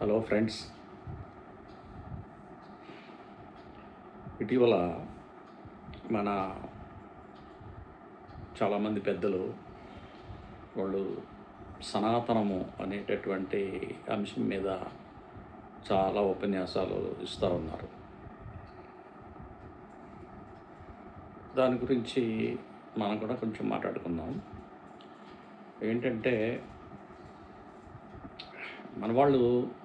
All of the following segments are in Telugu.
Hello friends. ఇటీవల మన చాలామంది పెద్దలు వాళ్ళు సనాతనము అనేటటువంటి అంశం మీద చాలా ఉపన్యాసాలు ఇస్తూ ఉన్నారు. దాని గురించి మనం కూడా కొంచెం మాట్లాడుకుందాం. ఏంటంటే మన వాళ్ళు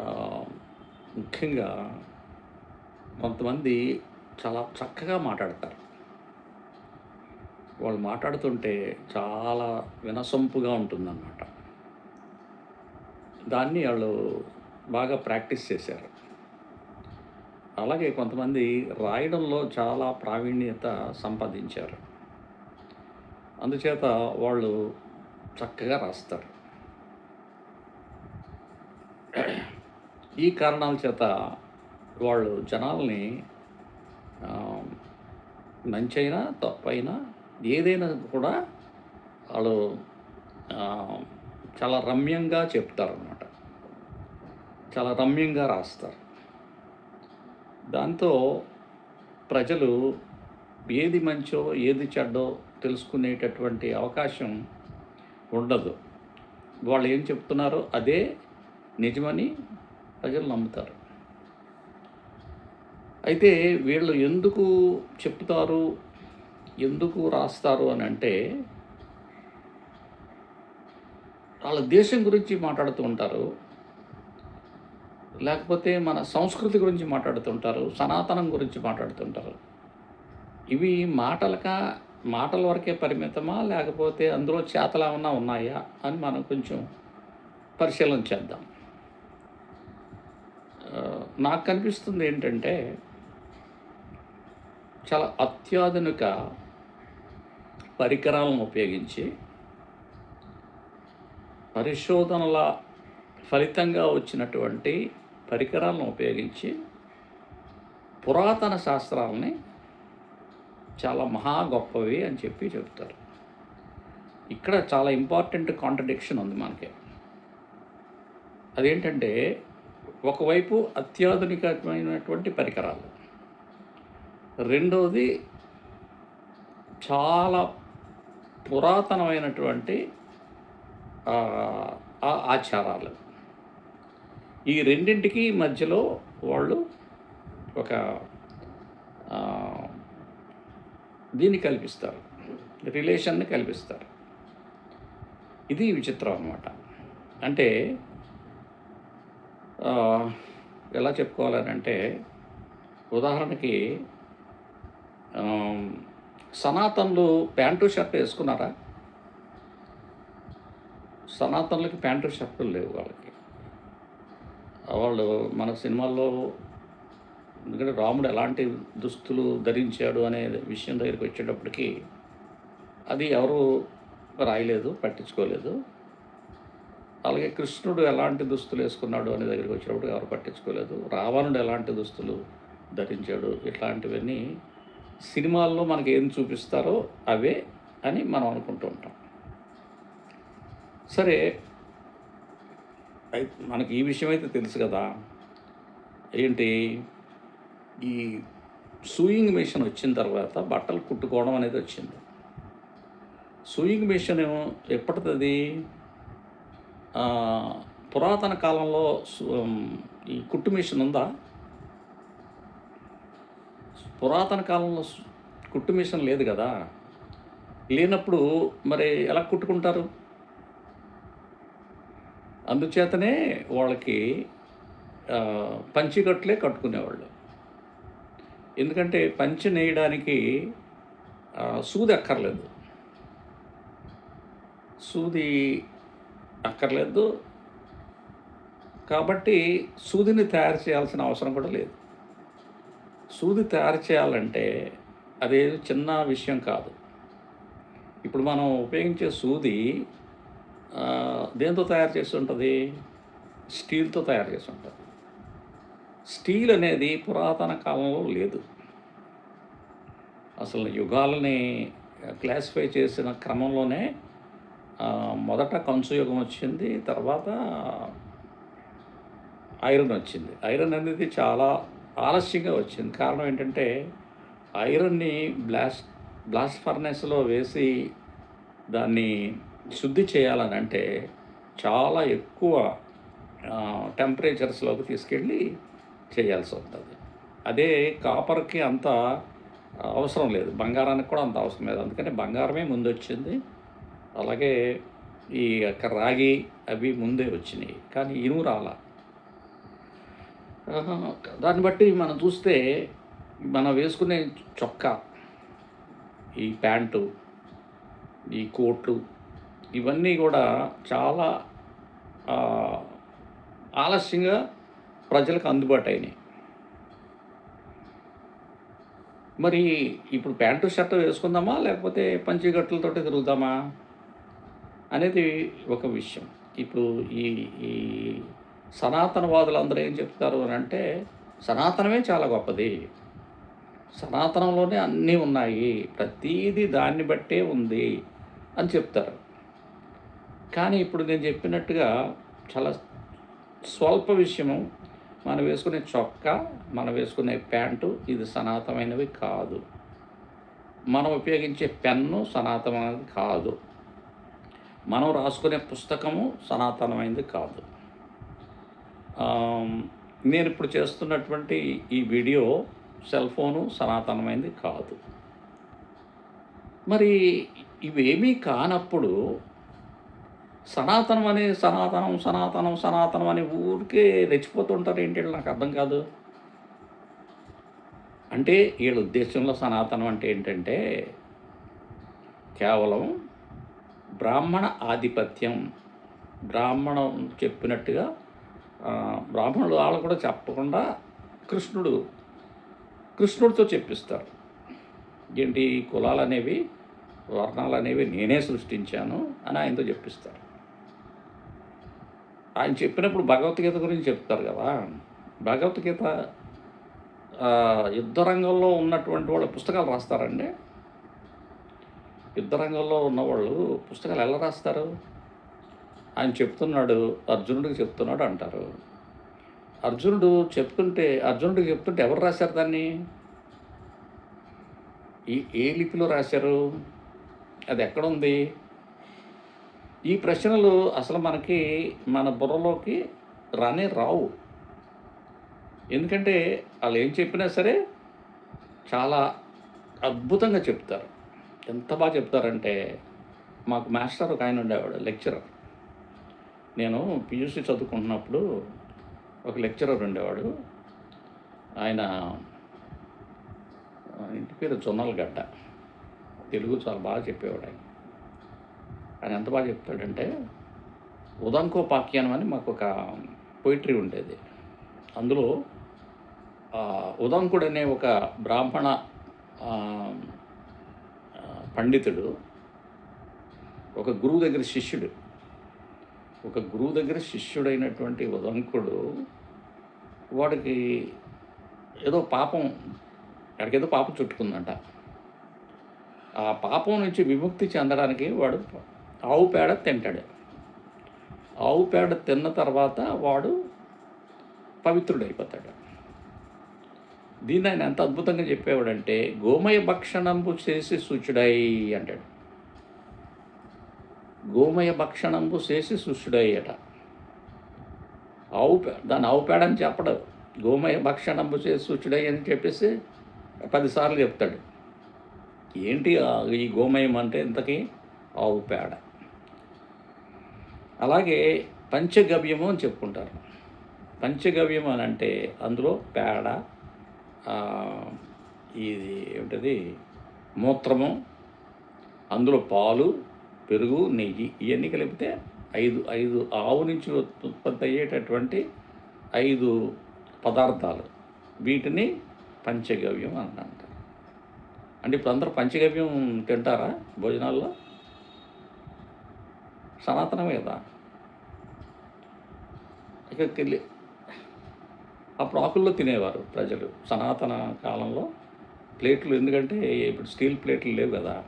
ముఖ్యంగా కొంతమంది చాలా చక్కగా మాట్లాడతారు. వాళ్ళు మాట్లాడుతుంటే చాలా వినసొంపుగా ఉంటుందన్నమాట. దాన్ని వాళ్ళు బాగా ప్రాక్టీస్ చేశారు. అలాగే కొంతమంది రాయడంలో చాలా ప్రావీణ్యత సంపాదించారు. అందుచేత వాళ్ళు చక్కగా రాస్తారు. ఈ కారణాల చేత వాళ్ళు జనాల్ని మంచైనా తప్పైనా ఏదైనా కూడా వాళ్ళు చాలా రమ్యంగా చెప్తారన్నమాట. చాలా రమ్యంగా రాస్తారు. దాంతో ప్రజలు ఏది మంచో ఏది చెడ్డో తెలుసుకునేటటువంటి అవకాశం ఉండదు. వాళ్ళు ఏం చెప్తున్నారో అదే నిజమని ప్రజలు నమ్ముతారు. అయితే వీళ్ళు ఎందుకు చెప్తారు? ఎందుకు రాస్తారు అని అంటే వాళ్ళ దేశం గురించి మాట్లాడుతూ ఉంటారు. లేకపోతే మన సంస్కృతి గురించి మాట్లాడుతుంటారు సనాతనం గురించి మాట్లాడుతుంటారు ఇవి మాటలక మాటల వరకే పరిమితమా? లేకపోతే అందులో చేతలు ఉన్నా ఉన్నాయా? అని మనం కొంచెం పరిశీలన చేద్దాం. నాకు కనిపిస్తుంది ఏంటంటే చాలా అత్యాధునిక పరికరాలను ఉపయోగించి పరిశోధనల ఫలితంగా వచ్చినటువంటి పరికరాలను ఉపయోగించి పురాతన శాస్త్రాలని చాలా మహా గొప్పవి అని చెప్పి చెప్తారు. ఇక్కడ చాలా ఇంపార్టెంట్ కాంట్రడిక్షన్ ఉంది మనకి. అదేంటంటే ఒకవైపు అత్యాధునికమైనటువంటి పరికరాలు. రెండవది చాలా పురాతనమైనటువంటి ఆ, ఆచారాలు. ఈ రెండింటికి మధ్యలో వాళ్ళు ఒక దీన్ని కల్పిస్తారు. రిలేషన్ని కల్పిస్తారు. ఇది విచిత్రం అనమాట అంటే ఎలా చెప్పుకోవాలనంటే ఉదాహరణకి సనాతనులు సనాతన్లు ప్యాంటు షర్ట్ వేసుకున్నారా? సనాతనులకి ప్యాంటు షర్టులు లేవు వాళ్ళకి. వాళ్ళు మన సినిమాల్లో ఎందుకంటే రాముడు ఎలాంటి దుస్తులు ధరించాడు అనే విషయం దగ్గరికి వచ్చేటప్పటికి అది ఎవరు రాయలేదు పట్టించుకోలేదు. అలాగే కృష్ణుడు ఎలాంటి దుస్తులు వేసుకున్నాడు అనే దగ్గరికి వచ్చినప్పుడు ఎవరు పట్టించుకోలేదు. రావణుడు ఎలాంటి దుస్తులు ధరించాడు? ఇట్లాంటివన్నీ సినిమాల్లో మనకి ఏం చూపిస్తారో అవే అని మనం అనుకుంటూ ఉంటాం. సరే మనకి ఈ విషయం అయితే తెలుసు కదా. ఏంటి? ఈ సూయింగ్ మిషన్ వచ్చిన తర్వాత బట్టలు కుట్టుకోవడం అనేది వచ్చింది. సూయింగ్ మిషన్ ఏమో ఎప్పటిది పురాతన కాలంలో ఈ కుట్టు మిషన్ ఉందా? పురాతన కాలంలో కుట్టు మిషన్ లేదు కదా? లేనప్పుడు మరి ఎలా కుట్టుకుంటారు? అందుచేతనే వాళ్ళకి ఆ, పంచికట్లే కట్టుకునేవాళ్ళు. ఎందుకంటే పంచి నేయడానికి సూది అక్కర్లేదు. సూది అక్కర్లేదు. కాబట్టి సూదిని తయారు చేయాల్సిన అవసరం కూడా లేదు. సూది తయారు చేయాలంటే అదే చిన్న విషయం కాదు. ఇప్పుడు మనం ఉపయోగించే సూది దేంతో తయారు చేసి ఉంటుంది? స్టీల్తో తయారు చేసి ఉంటుంది. స్టీల్ అనేది పురాతన కాలంలో లేదు. అసలు యుగాలని క్లాసిఫై చేసిన క్రమంలోనే మొదట కంసుయుగం వచ్చింది తర్వాత ఐరన్ వచ్చింది. ఐరన్ అనేది చాలా ఆలస్యంగా వచ్చింది. కారణం ఏంటంటే ఐరన్ని బ్లాస్ట్ బ్లాస్ట్ ఫర్నెస్లో వేసి దాన్ని శుద్ధి చేయాలని అంటే చాలా ఎక్కువ టెంపరేచర్స్లోకి తీసుకెళ్ళి చేయాల్సి ఉంటుంది అదే కాపర్కి అంత అవసరం లేదు. బంగారానికి కూడా అంత అవసరం లేదు. అందుకని బంగారమే ముందు వచ్చింది అలాగే ఈ యొక్క రాగి అవి ముందే వచ్చినాయి కానీ ఇనుము రాలా. దాన్ని బట్టి మనం చూస్తే మనం వేసుకునే చొక్కా ఈ ప్యాంటు ఈ కోట్లు ఇవన్నీ కూడా చాలా ఆలస్యంగా ప్రజలకు అందుబాటు అయినాయి మరి ఇప్పుడు ప్యాంటు షర్ట్ వేసుకుందామా లేకపోతే పంచిగట్టులతో తిరుగుదామా అనేది ఒక విషయం. ఇప్పుడు ఈ ఈ సనాతనవాదులు అందరూ ఏం చెప్తారు అని అంటే సనాతనమే చాలా గొప్పది. సనాతనంలోనే అన్నీ ఉన్నాయి. ప్రతీది దాన్ని బట్టే ఉంది అని చెప్తారు. కానీ ఇప్పుడు నేను చెప్పినట్టుగా చాలా స్వల్ప విషయము మనం వేసుకునే చొక్కా మనం వేసుకునే ప్యాంటు ఇది సనాతనమైనవి కాదు. మనం ఉపయోగించే పెన్ను సనాతనమైనది కాదు. మనం రాసుకునే పుస్తకము సనాతనమైనది కాదు. నేను ఇప్పుడు చేస్తున్నటువంటి ఈ వీడియో సెల్ ఫోను సనాతనమైనది కాదు. మరి ఇవేమీ కానప్పుడు సనాతనం అనే సనాతనం సనాతనం సనాతనం అని ఊరికే రెచ్చిపోతుంటారు ఏంటి నాకు అర్థం కాదు. అంటే వీళ్ళ ఉద్దేశంలో సనాతనం అంటే ఏంటంటే కేవలం బ్రాహ్మణ ఆధిపత్యం. బ్రాహ్మణం చెప్పినట్టుగా బ్రాహ్మణులు వాళ్ళు కూడా చెప్పకుండా కృష్ణుడు కృష్ణుడితో చెప్పిస్తారు. ఏంటి కులాలు అనేవి వర్ణాలు అనేవి నేనే సృష్టించాను అని ఆయనతో చెప్పిస్తారు. ఆయన చెప్పినప్పుడు భగవద్గీత గురించి చెప్తారు కదా. భగవద్గీత యుద్ధ రంగంలో ఉన్నటువంటి వాళ్ళ పుస్తకాలు రాస్తారండి. యుద్ధ రంగంలో ఉన్నవాళ్ళు పుస్తకాలు ఎలా రాస్తారు? ఆయన చెప్తున్నాడు అర్జునుడికి చెప్తున్నాడు అంటారు. అర్జునుడు చెప్తుంటే అర్జునుడికి చెప్తుంటే ఎవరు రాశారు దాన్ని? ఈ ఏ లిపిలో రాశారు? అది ఎక్కడుంది? ఈ ప్రశ్నలు అసలు మనకి మన బుర్రలోకి రానే రావు. ఎందుకంటే వాళ్ళు ఏం చెప్పినా సరే చాలా అద్భుతంగా చెప్తారు. ఎంత బాగా చెప్తారంటే మాకు మాస్టర్ ఒక ఆయన ఉండేవాడు లెక్చరర్. నేను పియూసీ చదువుకుంటున్నప్పుడు ఒక లెక్చరర్ ఉండేవాడు. ఆయన ఇంటి పేరు జొన్నలగడ్డ. తెలుగు చాలా బాగా చెప్పేవాడు ఆయన. ఆయన ఎంత బాగా చెప్తాడంటే ఉదంకోపాఖ్యానం అని మాకు ఒక పోయిటరీ ఉండేది. అందులో ఉదంకుడు అనే ఒక బ్రాహ్మణ పండితుడు ఒక గురువు దగ్గర శిష్యుడు. ఒక గురువు దగ్గర శిష్యుడైనటువంటి ఉదంకుడు వాడికి ఏదో పాపం వాడికి ఏదో పాపం చుట్టుకుందంట. ఆ పాపం నుంచి విముక్తి చెందడానికి వాడు ఆవు పేడ తింటాడు. ఆవు పేడ తిన్న తర్వాత వాడు పవిత్రుడైపోతాడు. దీన్ని ఆయన ఎంత అద్భుతంగా చెప్పేవాడంటే గోమయ భక్షణంబు చేసి శుచుడై అంటాడు. గోమయ భక్షణంబు చేసి శుచుడై అట. ఆవు పే- దాన్ని ఆవు పేడ అని చెప్పడు. గోమయ భక్షణంబు చేసి శుచుడై అని చెప్పేసి పదిసార్లు చెప్తాడు. ఏంటి ఈ గోమయం అంటే ఇంతకీ? ఆవు పేడ. అలాగే పంచగవ్యము అని చెప్పుకుంటారు. పంచగవ్యం అని అంటే అందులో పేడ ఇది ఏమిటది? మూత్రము అందులో పాలు పెరుగు నెయ్యి ఇవన్నీ కలిపితే ఐదు ఐదు ఆవు నుంచి ఉత్- ఉత్పత్తి అయ్యేటటువంటి ఐదు పదార్థాలు. వీటిని పంచగవ్యం అని అంటారు అంటే ఇప్పుడు అందరూ పంచగవ్యం తింటారా భోజనాల్లో? సనాతనమే కదా. ఇక వెళ్ళి అప్పుడు ఆకుల్లో తినేవారు ప్రజలు. సనాతన కాలంలో ప్లేట్లు ఎందుకంటే ఇప్పుడు స్టీల్ ప్లేట్లు లేవు కదా.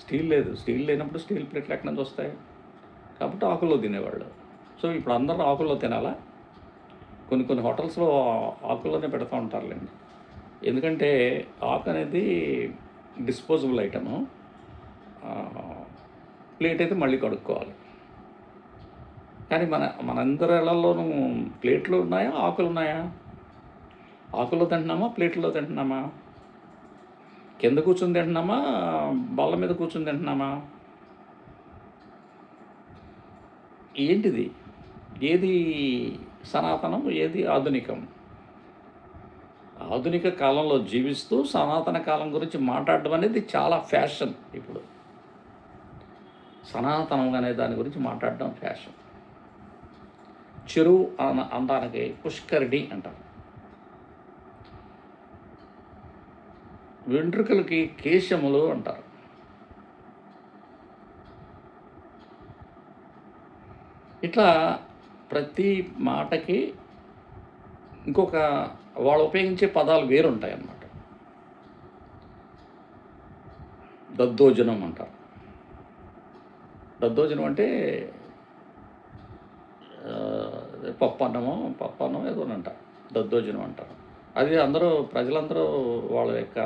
స్టీల్ లేదు. స్టీల్ లేనప్పుడు స్టీల్ ప్లేట్లు ఎక్కడి నుంచి వస్తాయి? కాబట్టి ఆకుల్లో తినేవాళ్ళు. సో ఇప్పుడు అందరూ ఆకుల్లో తినాలా? కొన్ని కొన్ని హోటల్స్లో ఆకుల్లోనే పెడతా ఉంటారులేండి. ఎందుకంటే ఆకు అనేది డిస్పోజబుల్ ఐటము. ప్లేట్ అయితే మళ్ళీ కడుక్కోవాలి. కానీ మన మనందరి ఇళ్ళలోనూ ప్లేట్లు ఉన్నాయా? ఆకులు ఉన్నాయా? ఆకుల్లో తింటున్నామా? ప్లేట్లో తింటున్నామా? కింద కూర్చొని తింటున్నామా? బల్ల మీద కూర్చొని తింటున్నామా? ఏంటిది? ఏది సనాతనం ఏది ఆధునికం? ఆధునిక కాలంలో జీవిస్తూ సనాతన కాలం గురించి మాట్లాడడం అనేది చాలా ఫ్యాషన్ ఇప్పుడు. సనాతనం అనే దాని గురించి మాట్లాడడం ఫ్యాషన్. చెరువు అన అనడానికి పుష్కరిణి అంటారు వెంట్రుకలకి కేశములు అంటారు. ఇట్లా ప్రతి మాటకి ఇంకొక వాళ్ళు ఉపయోగించే పదాలు వేరుంటాయి అన్నమాట దద్దోజనం అంటారు. దద్దోజనం అంటే పప్పు అన్నమో పప్పు అన్నం ఏదో అంటారు దద్దోజనం అంటారు. అది అందరూ ప్రజలందరూ వాళ్ళ యొక్క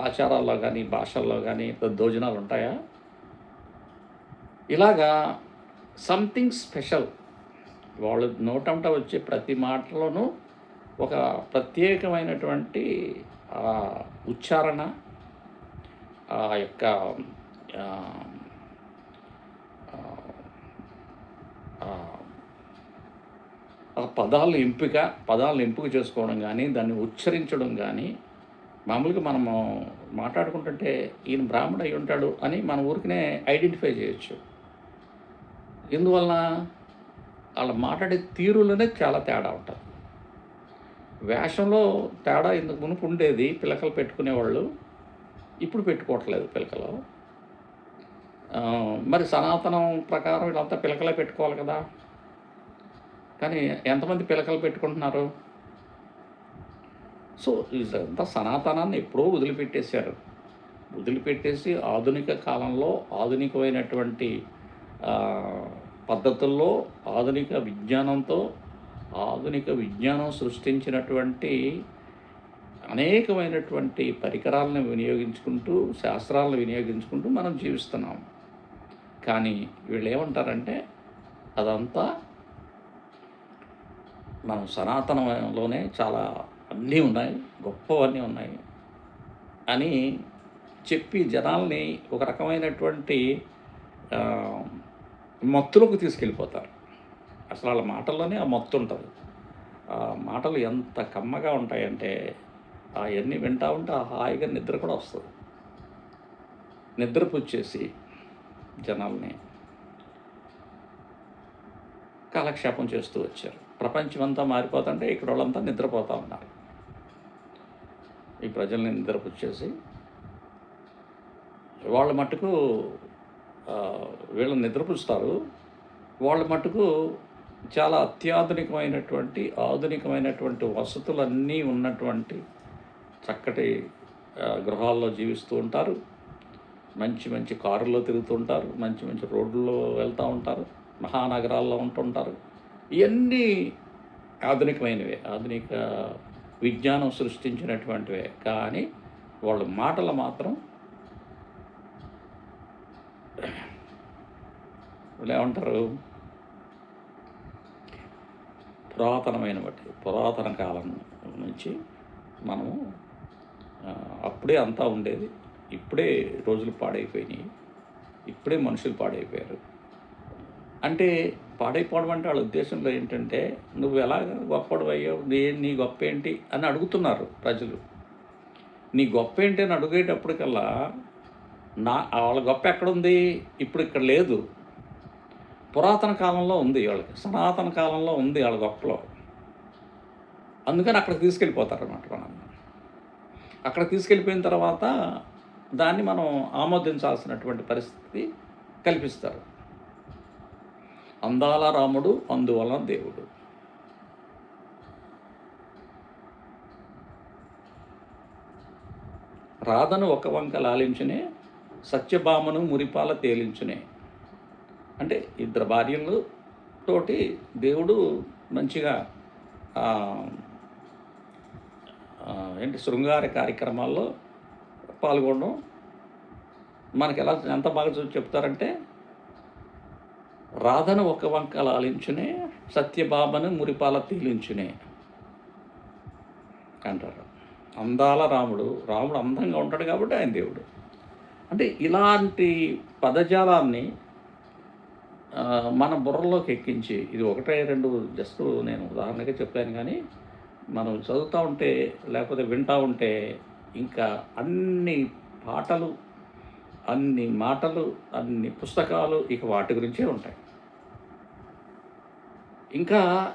ఆచారాల్లో కానీ భాషల్లో కానీ దద్దోజనాలు ఉంటాయా? ఇలాగా సంథింగ్ స్పెషల్. వాళ్ళు నోటంట వచ్చే ప్రతి మాటలోనూ ఒక ప్రత్యేకమైనటువంటి ఉచ్చారణ ఆ యొక్క ఆ, ఆ, ఆ పదాలను ఎంపిక పదాలను ఎంపిక చేసుకోవడం కానీ దాన్ని ఉచ్చరించడం కానీ మామూలుగా మనము మాట్లాడుకుంటుంటే ఈయన బ్రాహ్మణ అయి ఉంటాడు అని మన ఊరికినే ఐడెంటిఫై చేయొచ్చు. ఎందువలన వాళ్ళ మాట్లాడే తీరులోనే చాలా తేడా ఉంటుంది. వేషంలో తేడా ఇంతకు మునుపు ఉండేది పిలకలు పెట్టుకునేవాళ్ళు ఇప్పుడు పెట్టుకోవట్లేదు పిలకలు. మరి సనాతనం ప్రకారం వీళ్ళంతా పిలకలే పెట్టుకోవాలి కదా. కానీ ఎంతమంది పిలకలు పెట్టుకుంటున్నారు? సో ఇదంతా సనాతనాన్ని ఎప్పుడో వదిలిపెట్టేశారు. వదిలిపెట్టేసి ఆధునిక కాలంలో ఆధునికమైనటువంటి పద్ధతుల్లో ఆధునిక విజ్ఞానంతో ఆధునిక విజ్ఞానం సృష్టించినటువంటి అనేకమైనటువంటి పరికరాలను వినియోగించుకుంటూ శాస్త్రాలను వినియోగించుకుంటూ మనం జీవిస్తున్నాం. కానీ వీళ్ళు ఏమంటారంటే అదంతా మనం సనాతనంలోనే చాలా అన్నీ ఉన్నాయి గొప్పవన్నీ ఉన్నాయి అని చెప్పి జనాల్ని ఒక రకమైనటువంటి మత్తులోకి తీసుకెళ్ళిపోతారు. అసలు వాళ్ళ మాటల్లోనే ఆ మత్తు ఉంటుంది. ఆ మాటలు ఎంత కమ్మగా ఉంటాయంటే అవన్నీ వింటా ఉంటే ఆ హాయిగా నిద్ర కూడా వస్తుంది. నిద్రపుచ్చేసి జనాల్ని కాలక్షేపం చేస్తూ వచ్చారు. ప్రపంచం అంతా మారిపోతుంటే ఇక్కడ వాళ్ళంతా నిద్రపోతూ ఉన్నారు. ఈ ప్రజల్ని నిద్రపుచ్చేసి వాళ్ళ మట్టుకు వీళ్ళని నిద్రపుస్తారు వాళ్ళ మట్టుకు చాలా అత్యాధునికమైనటువంటి ఆధునికమైనటువంటి వసతులన్నీ ఉన్నటువంటి చక్కటి గృహాల్లో జీవిస్తూ ఉంటారు. మంచి మంచి కారుల్లో తిరుగుతూ ఉంటారు. మంచి మంచి రోడ్లలో వెళ్తూ ఉంటారు. మహానగరాల్లో ఉంటుంటారు. ఇవన్నీ ఆధునికమైనవే ఆధునిక విజ్ఞానం సృష్టించినటువంటివే. కానీ వాళ్ళ మాటలు మాత్రం ఏమంటారు? పురాతనమైన బట్టి పురాతన కాలం నుంచి మనము అప్పుడే అంతా ఉండేది. ఇప్పుడే రోజులు పాడైపోయినాయి. ఇప్పుడే మనుషులు పాడైపోయారు. అంటే పాడైపోవడం అంటే వాళ్ళ ఉద్దేశంలో ఏంటంటే నువ్వు ఎలా గొప్పడు అయ్యావు నీ నీ గొప్ప ఏంటి అని అడుగుతున్నారు ప్రజలు. నీ గొప్ప ఏంటి అని అడిగేటప్పటికల్లా నా వాళ్ళ గొప్ప ఎక్కడుంది? ఇప్పుడు ఇక్కడ లేదు. పురాతన కాలంలో ఉంది వాళ్ళకి. సనాతన కాలంలో ఉంది వాళ్ళ గొప్పలో. అందుకని అక్కడికి తీసుకెళ్ళిపోతారనమాట మనం అక్కడ తీసుకెళ్ళిపోయిన తర్వాత దాన్ని మనం ఆమోదించాల్సినటువంటి పరిస్థితి కల్పిస్తారు. అందాల రాముడు అందువలన దేవుడు. రాధను ఒక వంక లాలించునే సత్యభామను మురిపాల తేలించునే. అంటే ఇద్దరు భార్యలు తోటి దేవుడు మంచిగా ఏంటి శృంగార కార్యక్రమాల్లో పాల్గొనడం. మనకి ఎలా ఎంత బాగా చెప్తారంటే రాధను ఒక వంక లాలించునే సత్యబాబను మురిపాల తీలించునే అంటారు. అందాల రాముడు రాముడు అందంగా ఉంటాడు కాబట్టి ఆయన దేవుడు. అంటే ఇలాంటి పదజాలాన్ని మన బుర్రలోకి ఎక్కించి ఇది ఒకటే రెండు జస్ట్ నేను ఉదాహరణగా చెప్పాను కానీ మనం చదువుతూ ఉంటే లేకపోతే వింటూ ఉంటే ఇంకా అన్ని పాటలు అన్ని మాటలు అన్ని పుస్తకాలు ఇక వాటి గురించే ఉంటాయి. ఇంకా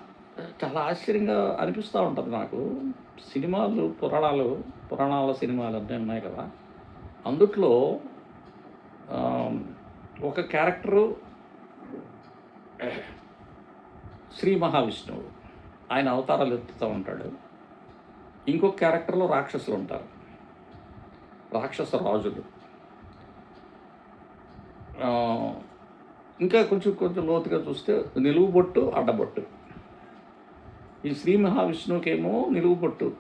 చాలా ఆశ్చర్యంగా అనిపిస్తూ ఉంటుంది నాకు. సినిమాలు పురాణాలు పురాణాల సినిమాలు అన్నీ ఉన్నాయి కదా. అందుట్లో ఒక క్యారెక్టరు శ్రీ మహావిష్ణువు. ఆయన అవతారాలు ఎత్తుతూ ఉంటాడు. ఇంకొక క్యారెక్టర్లో రాక్షసులు ఉంటారు. రాక్షస రాజులు. ఇంకా కొంచెం కొంచెం లోతుగా చూస్తే నిలువుబొట్టు అడ్డబొట్టు ఈ శ్రీ మహావిష్ణువుకేమో నిలువుబొట్టు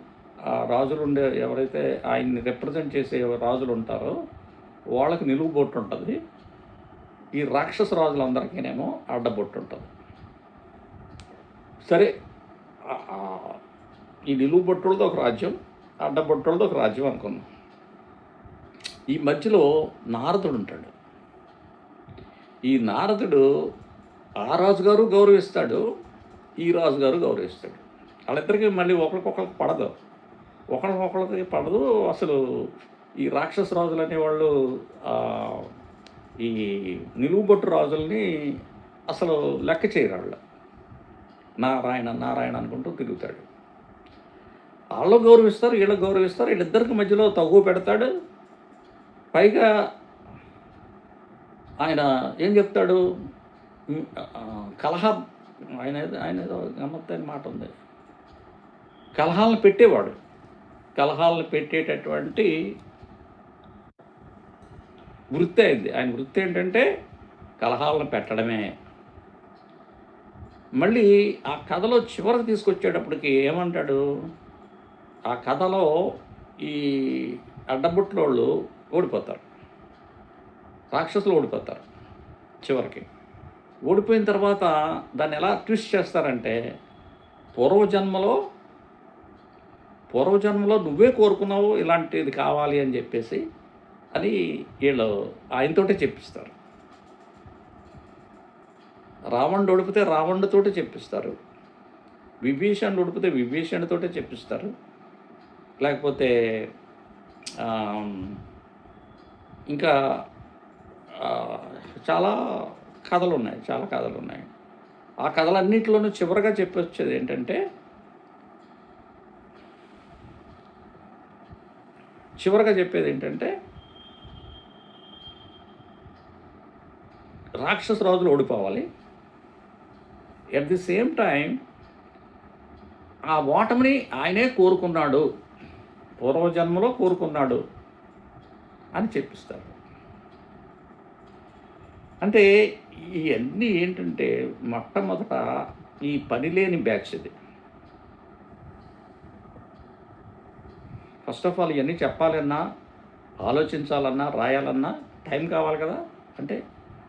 ఆ రాజులు ఉండే ఎవరైతే ఆయన్ని రిప్రజెంట్ చేసే రాజులు ఉంటారో వాళ్ళకి నిలువుబొట్టు ఉంటుంది. ఈ రాక్షస రాజులందరికీనేమో అడ్డబొట్టు ఉంటుంది. సరే ఈ నిలువు ఒక రాజ్యం అడ్డబొట్టులతో ఒక రాజ్యం అనుకున్నాం ఈ మధ్యలో నారదుడు ఉంటాడు. ఈ నారదుడు ఆ రాజుగారు గౌరవిస్తాడు ఈ రాజుగారు గౌరవిస్తాడు. వాళ్ళిద్దరికీ మళ్ళీ ఒకరికొకరికి పడదు. ఒకరికొకరికి పడదు. అసలు ఈ రాక్షస రాజులు అనేవాళ్ళు ఈ నిలువుబొట్టు రాజుల్ని అసలు లెక్క చేయరు వాళ్ళు నారాయణ నారాయణ అనుకుంటూ తిరుగుతాడు. వాళ్ళు గౌరవిస్తారు వీళ్ళు గౌరవిస్తారు వీళ్ళిద్దరికి మధ్యలో తగ్గు పెడతాడు. పైగా ఆయన ఏం చెప్తాడు? కలహ ఆయన ఆయన ఏదో గమ్మత్తైన మాట ఉంది. కలహాలను పెట్టేవాడు. కలహాలను పెట్టేటటువంటి వృత్తి అయింది. ఆయన వృత్తి ఏంటంటే కలహాలను పెట్టడమే. మళ్ళీ ఆ కథలో చివరికి తీసుకొచ్చేటప్పటికి ఏమంటాడు? ఆ కథలో ఈ అడ్డబుట్లోళ్ళు ఓడిపోతారు. రాక్షసులు ఓడిపోతారు చివరికి. ఓడిపోయిన తర్వాత దాన్ని ఎలా ట్విస్ట్ చేస్తారంటే పూర్వజన్మలో పూర్వజన్మలో నువ్వే కోరుకున్నావు ఇలాంటిది కావాలి అని చెప్పేసి అని వీళ్ళు ఆయనతోటే చెప్పిస్తారు. రావణుడు ఓడిపితే రావణుడితోటే చెప్పిస్తారు. విభీషణుడు ఓడిపితే విభీషణుడితోటే చెప్పిస్తారు. లేకపోతే ఇంకా చాలా కథలు ఉన్నాయి చాలా కథలు ఉన్నాయి ఆ కథలన్నింటిలోనూ చివరగా చెప్పొచ్చేది ఏంటంటే చివరగా చెప్పేది ఏంటంటే రాక్షస రాజులు ఓడిపోవాలి. ఎట్ ది సేమ్ టైం ఆ ఓటమిని ఆయనే కోరుకున్నాడు. పూర్వజన్మలో కోరుకున్నాడు అని చెప్పిస్తారు. అంటే ఇవన్నీ ఏంటంటే మొట్టమొదట ఈ పని లేని బ్యాచ్ ఇది. ఫస్ట్ ఆఫ్ ఆల్ ఇవన్నీ చెప్పాలన్నా ఆలోచించాలన్నా రాయాలన్నా టైం కావాలి కదా. అంటే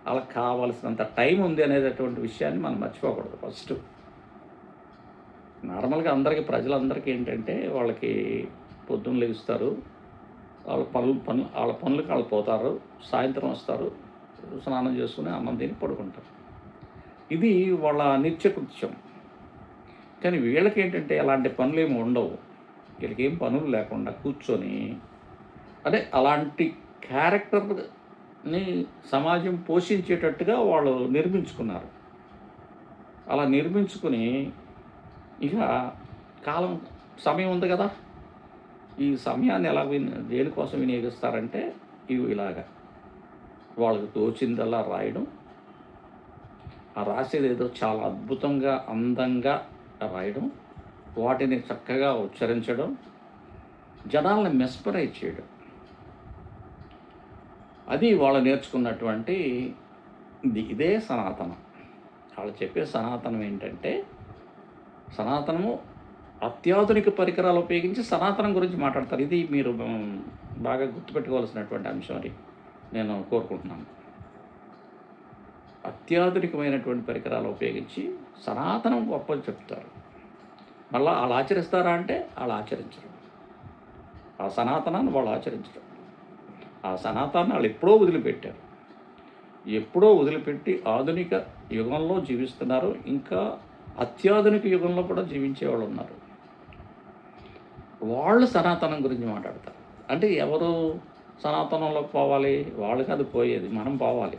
వాళ్ళకి కావాల్సినంత టైం ఉంది అనేటటువంటి విషయాన్ని మనం మర్చిపోకూడదు ఫస్ట్. నార్మల్గా అందరికీ ప్రజలందరికీ ఏంటంటే వాళ్ళకి పొద్దున్న లెగుస్తారు వాళ్ళ పనులు పనులు వాళ్ళ పనులకు వాళ్ళు పోతారు సాయంత్రం వస్తారు స్నానం చేసుకుని అన్నం తిని పడుకుంటారు ఇది వాళ్ళ నిత్యకృత్యం కానీ వీళ్ళకి ఏంటంటే అలాంటి పనులు ఏమి ఉండవు. వీళ్ళకి ఏం పనులు లేకుండా కూర్చొని అదే అలాంటి క్యారెక్టర్ని సమాజం పోషించేటట్టుగా వాళ్ళు నిర్మించుకున్నారు. అలా నిర్మించుకుని ఇక కాలం సమయం ఉంది కదా. ఈ సమయాన్ని ఎలా విని దేనికోసం వినియోగిస్తారంటే ఇవి ఇలాగా. వాళ్ళకి తోచిందల్లా రాయడం. ఆ రాసేది ఏదో చాలా అద్భుతంగా అందంగా రాయడం. వాటిని చక్కగా ఉచ్చరించడం. జనాలను మెస్పరైజ్ చేయడం. అది వాళ్ళు నేర్చుకున్నటువంటి ఇదే సనాతనం. వాళ్ళు చెప్పే సనాతనం ఏంటంటే సనాతనము అత్యాధునిక పరికరాలు ఉపయోగించి సనాతనం గురించి మాట్లాడతారు. ఇది మీరు బాగా గుర్తుపెట్టుకోవాల్సినటువంటి అంశం అది. నేను కోరుకుంటున్నాను. అత్యాధునికమైనటువంటి పరికరాలు ఉపయోగించి సనాతనం గొప్పలు చెప్తారు. మళ్ళీ వాళ్ళు ఆచరిస్తారా అంటే వాళ్ళు ఆచరించరు. ఆ సనాతనాన్ని వాళ్ళు ఆచరించరు. ఆ సనాతనాన్ని వాళ్ళు ఎప్పుడో వదిలిపెట్టారు. ఎప్పుడో వదిలిపెట్టి ఆధునిక యుగంలో జీవిస్తున్నారు. ఇంకా అత్యాధునిక యుగంలో కూడా జీవించే వాళ్ళు ఉన్నారు. వాళ్ళు సనాతనం గురించి మాట్లాడతారు. అంటే ఎవరు సనాతనంలోకి పోవాలి వాళ్ళు కాదు పోయేది మనం పోవాలి.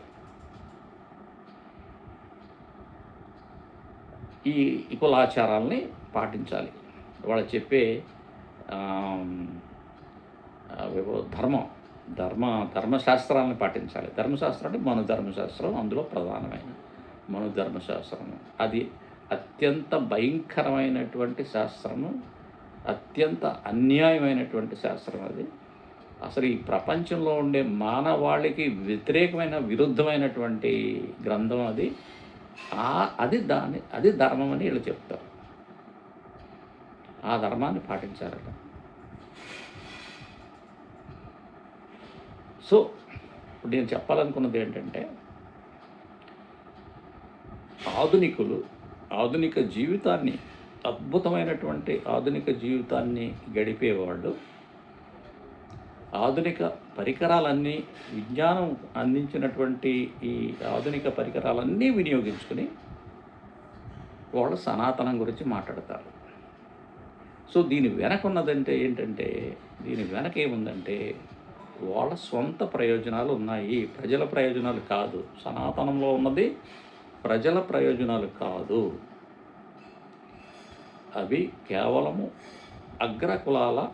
ఈ కులాచారాలని పాటించాలి. వాళ్ళు చెప్పే ధర్మం ధర్మ ధర్మశాస్త్రాలను పాటించాలి. ధర్మశాస్త్రం అంటే మను ధర్మశాస్త్రం అందులో ప్రధానమైన మను ధర్మశాస్త్రము. అది అత్యంత భయంకరమైనటువంటి శాస్త్రము అత్యంత అన్యాయమైనటువంటి శాస్త్రం అది. అసలు ఈ ప్రపంచంలో ఉండే మానవాళికి వ్యతిరేకమైన విరుద్ధమైనటువంటి గ్రంథం అది. ఆ అది దాని అది ధర్మం అని వీళ్ళు చెప్తారు. ఆ ధర్మాన్ని పాటించారట. సో ఇప్పుడు నేను చెప్పాలనుకున్నది ఏంటంటే ఆధునికులు ఆధునిక జీవితాన్ని అద్భుతమైనటువంటి ఆధునిక జీవితాన్ని గడిపేవాళ్ళు ఆధునిక పరికరాలన్నీ విజ్ఞానం అందించినటువంటి ఈ ఆధునిక పరికరాలన్నీ వినియోగించుకుని వాళ్ళు సనాతనం గురించి మాట్లాడతారు. సో దీని వెనక ఉన్నదంటే ఏంటంటే దీని వెనక ఏముందంటే వాళ్ళ సొంత ప్రయోజనాలు ఉన్నాయి. ప్రజల ప్రయోజనాలు కాదు. సనాతనంలో ఉన్నది ప్రజల ప్రయోజనాలు కాదు. అవి కేవలము అగ్రకులాల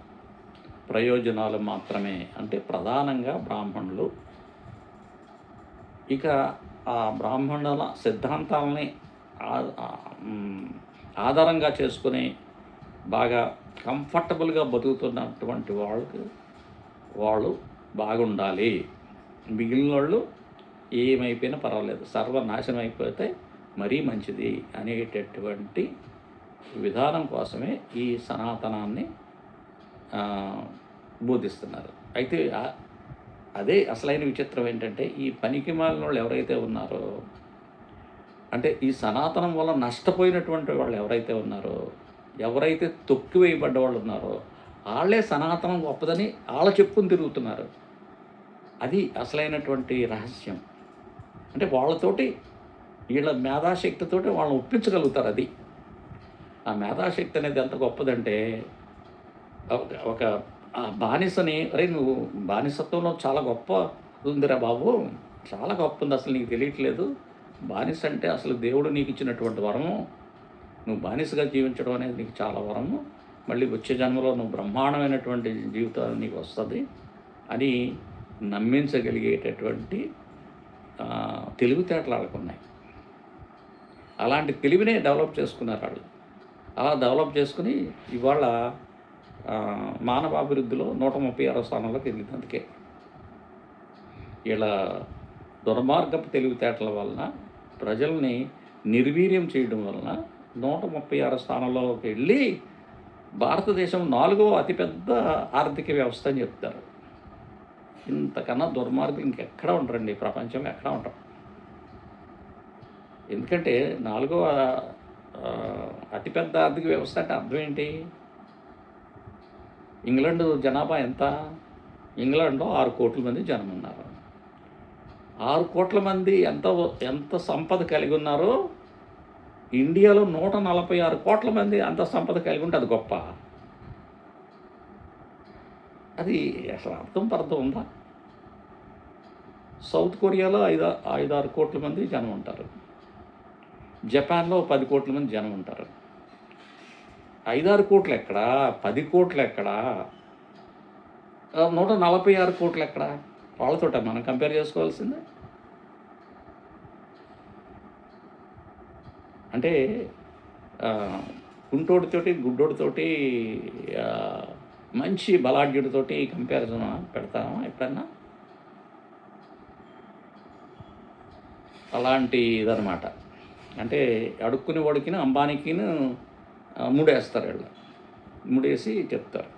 ప్రయోజనాలు మాత్రమే. అంటే ప్రధానంగా బ్రాహ్మణులు ఇక ఆ బ్రాహ్మణుల సిద్ధాంతాలని ఆధారంగా చేసుకుని బాగా కంఫర్టబుల్గా బతుకుతున్నటువంటి వాళ్ళకి వాళ్ళు బాగుండాలి. మిగిలిన వాళ్ళు ఏమైపోయినా పర్వాలేదు. సర్వనాశనం అయిపోతే మరీ మంచిది అనేటటువంటి విధానం కోసమే ఈ సనాతనాన్ని బోధిస్తున్నారు. అయితే అదే అసలైన విచిత్రం ఏంటంటే ఈ పనికి మాలిన వాళ్ళు ఎవరైతే ఉన్నారో అంటే ఈ సనాతనం వల్ల నష్టపోయినటువంటి వాళ్ళు ఎవరైతే ఉన్నారో ఎవరైతే తొక్కి వేయబడ్డ వాళ్ళు ఉన్నారో వాళ్ళే సనాతనం గొప్పదని వాళ్ళ చెప్పుకుని తిరుగుతున్నారు. అది అసలైనటువంటి రహస్యం. అంటే వాళ్ళతోటి వీళ్ళ మేధాశక్తితోటి వాళ్ళని ఒప్పించగలుగుతారు అది. ఆ మేధాశక్తి అనేది ఎంత గొప్పదంటే ఒక- బానిసని అరే నువ్వు బానిసత్వంలో చాలా గొప్ప ఉందిరా బాబు. చాలా గొప్ప ఉంది అసలు నీకు తెలియట్లేదు. బానిస అంటే అసలు దేవుడు నీకు ఇచ్చినటువంటి వరము. నువ్వు బానిసగా జీవించడం అనేది నీకు చాలా వరము. మళ్ళీ వచ్చే జన్మలో నువ్వు బ్రహ్మాండమైనటువంటి జీవితాలు నీకు వస్తుంది అని నమ్మించగలిగేటటువంటి తెలివితేటలు వాళ్ళకు ఉన్నాయి. అలాంటి తెలివినే డెవలప్ చేసుకున్నారు వాళ్ళు అలా డెవలప్ చేసుకుని ఇవాళ మానవాభివృద్ధిలో నూట ముప్పై ఆరో స్థానంలోకి వెళ్ళింది అందుకే ఇలా దుర్మార్గపు తెలివితేటల వలన ప్రజల్ని నిర్వీర్యం చేయడం వలన నూట ముప్పై ఆరో స్థానంలోకి వెళ్ళి భారతదేశం నాలుగవ అతిపెద్ద ఆర్థిక వ్యవస్థ అని చెప్తారు. ఇంతకన్నా దుర్మార్గం ఇంకెక్కడ ఉండరండి. ప్రపంచంలో ఎక్కడ ఉండరు. ఎందుకంటే నాలుగవ అతిపెద్ద ఆర్థిక వ్యవస్థ అంటే అర్థం ఏంటి? ఇంగ్లాండ్ జనాభా ఎంత? ఇంగ్లాండ్లో ఆరు కోట్ల మంది జనం ఉన్నారు ఆరు కోట్ల మంది ఎంత ఎంత సంపద కలిగి ఉన్నారో ఇండియాలో నూట నలభై ఆరు కోట్ల మంది అంత సంపద కలిగి ఉంటే అది గొప్ప. అది అసలు అర్థం పర్థం ఉందా? సౌత్ కొరియాలో ఐదు ఐదారు కోట్ల మంది జనం ఉంటారు. జపాన్లో పది కోట్ల మంది జనం ఉంటారు. ఐదారు కోట్లు ఎక్కడా పది కోట్లు ఎక్కడా నూట నలభై ఆరు కోట్లు ఎక్కడా వాళ్ళతోట మనం కంపేర్ చేసుకోవాల్సిందే. అంటే కుంటోడితోటి గుడ్డోడితోటి మంచి బలాఢ్యుడితోటి కంపారిజన్ పెడతామా ఎప్పుడన్నా? అలాంటి ఇదనమాట అంటే అడుక్కుని వాడికిను అంబానీకిను ముడేస్తారు వీళ్ళు. ముడేసి చెప్తారు.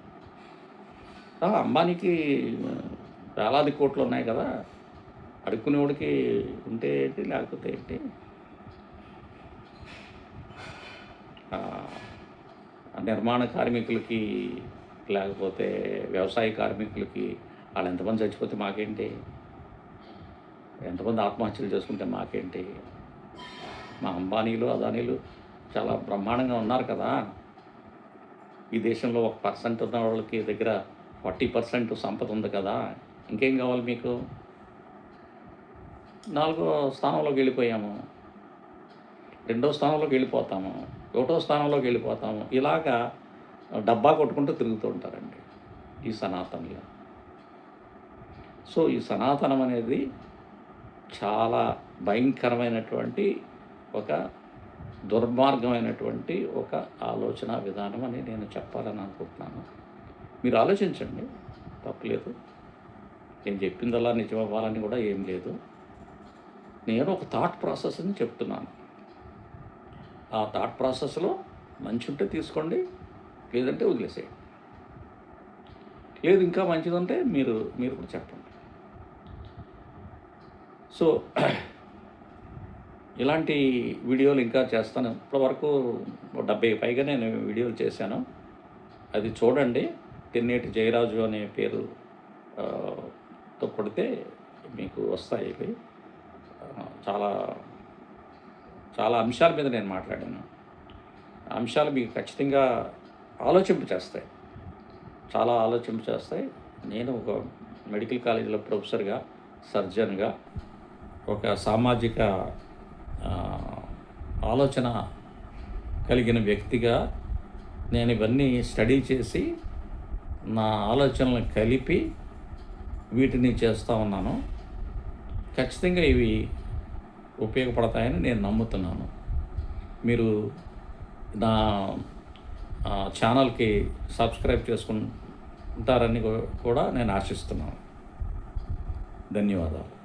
అంబానీకి వేలాది కోట్లు ఉన్నాయి కదా అడుక్కునేవాడికి ఉంటే ఏంటి లేకపోతే ఏంటి? నిర్మాణ కార్మికులకి లేకపోతే వ్యవసాయ కార్మికులకి వాళ్ళు ఎంతమంది చచ్చిపోతే మాకేంటి? ఎంతమంది ఆత్మహత్యలు చేసుకుంటే మాకేంటి? మా అంబానీలు అదానీలు చాలా బ్రహ్మాండంగా ఉన్నారు కదా. ఈ దేశంలో ఒక పర్సెంట్ ఉన్న వాళ్ళకి దగ్గర ఫార్టీ పర్సెంట్ సంపద ఉంది కదా. ఇంకేం కావాలి మీకు? నాలుగో స్థానంలోకి వెళ్ళిపోయాము. రెండో స్థానంలోకి వెళ్ళిపోతాము. ఒకటో స్థానంలోకి వెళ్ళిపోతాము. ఇలాగా డబ్బా కొట్టుకుంటూ తిరుగుతూ ఉంటారండి ఈ సనాతనలో. సో ఈ సనాతనం అనేది చాలా భయంకరమైనటువంటి ఒక దుర్మార్గమైనటువంటి ఒక ఆలోచన విధానం అని నేను చెప్పాలని అనుకుంటున్నాను. మీరు ఆలోచించండి. తప్పలేదు. నేను చెప్పిందల్లా నిజం అవ్వాలని కూడా ఏం లేదు. నేను ఒక థాట్ ప్రాసెస్ని చెప్తున్నాను. ఆ థాట్ ప్రాసెస్లో మంచి ఉంటే తీసుకోండి లేదంటే వదిలేసేయండి. లేదు ఇంకా మంచిదంటే మీరు మీరు కూడా చెప్పండి. సో ఇలాంటి వీడియోలు ఇంకా చేస్తాను. ఇప్పటివరకు డెబ్బై పైగా నేను వీడియోలు చేశాను. అది చూడండి. తిన్నేటి జయరాజు అనే పేరు తో కొడితే మీకు వస్తాయి ఇవి. చాలా చాలా అంశాల మీద నేను మాట్లాడాను. అంశాలు మీకు ఖచ్చితంగా ఆలోచింప చేస్తాయి. చాలా ఆలోచింప చేస్తాయి. నేను ఒక మెడికల్ కాలేజీలో ప్రొఫెసర్గా సర్జన్గా ఒక సామాజిక ఆలోచన కలిగిన వ్యక్తిగా నేను ఇవన్నీ స్టడీ చేసి నా ఆలోచనలు కలిపి వీటిని చేస్తూ ఉన్నాను. ఖచ్చితంగా ఇవి ఉపయోగపడతాయని నేను నమ్ముతున్నాను. మీరు నా ఛానల్కి సబ్స్క్రైబ్ చేసుకుంటారని కూడా నేను ఆశిస్తున్నాను. ధన్యవాదాలు.